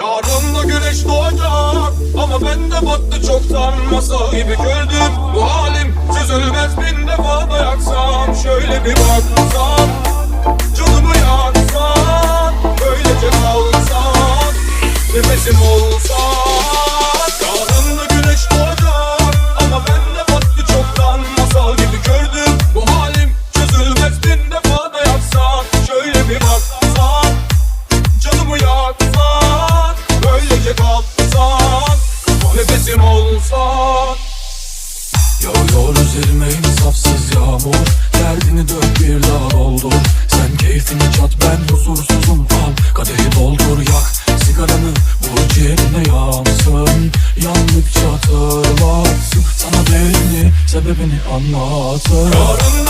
Yarın da güneş doğacak Ama ben de battı çoktan Masal gibi gördüm Bu halim. Çözülmez bin defa da yaksam Şöyle bir baksam Canımı yaksan Böylece kalsan Nefesim olsan Yağıyor üzerime insafsız yağmur. Derdini dök bir daha doldur. Sen keyfini çat ben huzursuzum Al kadehi doldur yak Sigaranı vur ciğerine yansın. Yandıkça hatırlarsın Sana değerini sebebini anlatır Yarın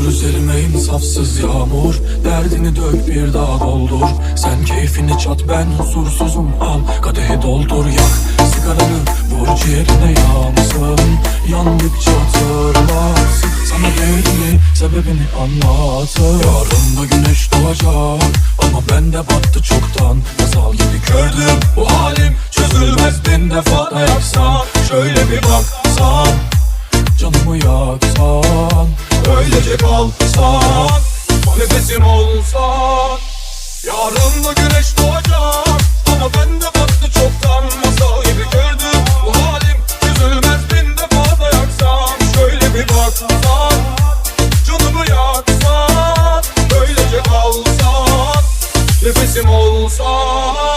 Yağıyor üzerime insafsız yağmur Derdini dök bir daha doldur. Sen keyfini çat ben huzursuzum Al. Kadehi doldur yak Sigaranı vur ciğerine yansın. Yandıkça hatırlarsın Sana değerini sebebini anlatır. Yarın da güneş doğacak Ama ben de battı çoktan. Masal gibi gördüm Bu halim çözülmez. Bin defa da yaksam Şöyle bir baksan. Canımı yaksan Böylece kalsan Nefesim olsan Yarın da güneş doğacak. Ama ben de battı çoktan Masal gibi gördüm. Bu halim çözülmez bin defa da yaksam. Şöyle bir baksan Canımı yaksan. Böylece kalsan Nefesim olsan